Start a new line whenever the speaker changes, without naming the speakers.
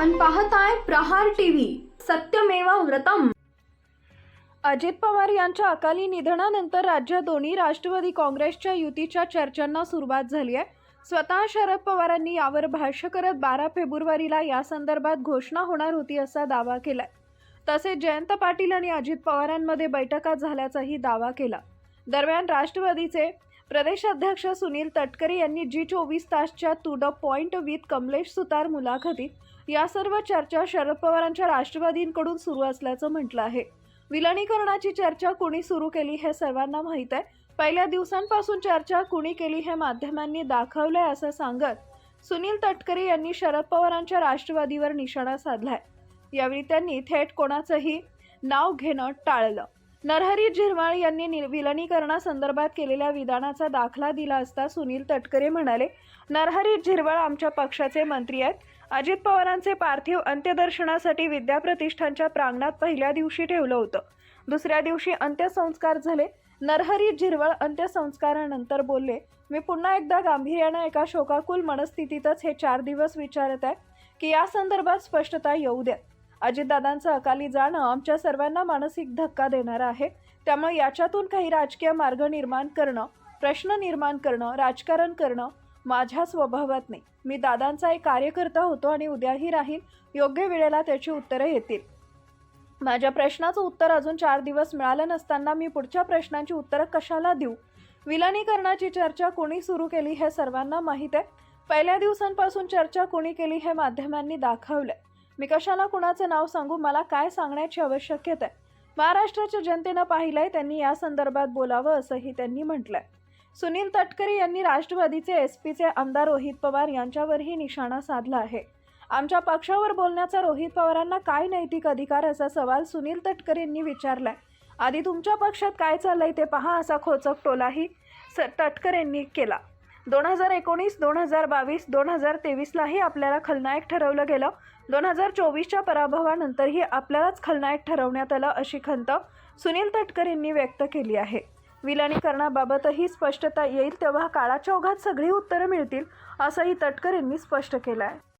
पाहताय प्रहार टीव्ही. सत्यमेवा व्रतम.
अजित पवार यांच्या अकाली निधनानंतर राज्यात दोन्ही राष्ट्रवादी काँग्रेसच्या युतीच्या चर्चांना सुरुवात झाली आहे. स्वतः शरद पवारांनी यावर भाष्य करत बारा फेब्रुवारीला या संदर्भात घोषणा होणार होती असा दावा केलाय. तसेच जयंत पाटील आणि अजित पवारांमध्ये बैठका झाल्याचाही दावा केला. दरम्यान राष्ट्रवादीचे प्रदेशाध्यक्ष सुनील तटकरे यांनी जी चोवीस तासच्या to the point with Kamlesh Sutar मुलाखतीत या सर्व चर्चा शरद पवारांच्या राष्ट्रवादींकडून सुरू असल्याचं म्हटलं आहे. विलनीकरणाची चर्चा कुणी सुरू केली हे सर्वांना माहीत आहे. पहिल्या दिवसांपासून चर्चा कुणी केली हे माध्यमांनी दाखवलंय असं सांगत सुनील तटकरे यांनी शरद पवारांच्या राष्ट्रवादीवर निशाणा साधलाय. यावेळी त्यांनी थेट कोणाचंही नाव घेणं टाळलं. नरहरी झिरवाळ यांनी नि- विलनीकरणासंदर्भात केलेल्या विधानाचा दाखला दिला असता सुनील तटकरे म्हणाले नरहरी झिरवाळ आमच्या पक्षाचे मंत्री आहेत. अजित पवारांचे पार्थिव अंत्यदर्शनासाठी विद्याप्रतिष्ठानच्या प्रांगणात पहिल्या दिवशी ठेवलं होतं. दुसऱ्या दिवशी अंत्यसंस्कार झाले. नरहरी झिरवळ अंत्यसंस्कारानंतर बोलले मी पुन्हा एकदा गांभीर्यानं एका शोकाकुल मनस्थितीतच हे चार दिवस विचारत आहे की या संदर्भात स्पष्टता येऊ द्या. अजितदादांचं अकाली जाणं आमच्या सर्वांना मानसिक धक्का देणारं आहे. त्यामुळे याच्यातून काही राजकीय मार्ग निर्माण करणं प्रश्न निर्माण करणं राजकारण करणं माझ्या स्वभावात नाही. मी दादांचा एक कार्यकर्ता होतो आणि उद्याही राहील योग्य वेळेला त्याची उत्तरं येतील. माझ्या प्रश्नाचं उत्तर अजून चार दिवस मिळालं नसताना मी पुढच्या प्रश्नांची उत्तरं कशाला देऊ? विलनीकरणाची चर्चा कोणी सुरू केली हे सर्वांना माहीत आहे. पहिल्या दिवसांपासून चर्चा कोणी केली हे माध्यमांनी दाखवलंय. मी कशाला कुणाचं नाव सांगू? मला काय सांगण्याची आवश्यकता आहे? महाराष्ट्राच्या जनतेनं पाहिलंय त्यांनी या संदर्भात बोलावं असंही त्यांनी म्हटलंय. सुनील तटकरे यांनी राष्ट्रवादीचे एस पीचे आमदार रोहित पवार यांच्यावरही निशाणा साधला आहे. आमच्या पक्षावर बोलण्याचा रोहित पवारांना काय नैतिक अधिकार असा सवाल सुनील तटकरेंनी विचारलाय. आधी तुमच्या पक्षात काय चाललंय ते पहा असा खोचक टोलाही स तटकरेंनी केला. दोन हजार एकोणीस दोन हजार बावीस दोन हजार तेवीसलाही आपल्याला खलनायक ठरवलं गेलं. दोन हजार चोवीसच्या पराभवानंतरही आपल्यालाच खलनायक ठरवण्यात आलं अशी खंत सुनील तटकरेंनी व्यक्त केली आहे. विलनीकरणाबाबतही स्पष्टता येईल तेव्हा काळाच्या ओघात सगळी उत्तरं मिळतील असंही तटकरेंनी स्पष्ट केलं आहे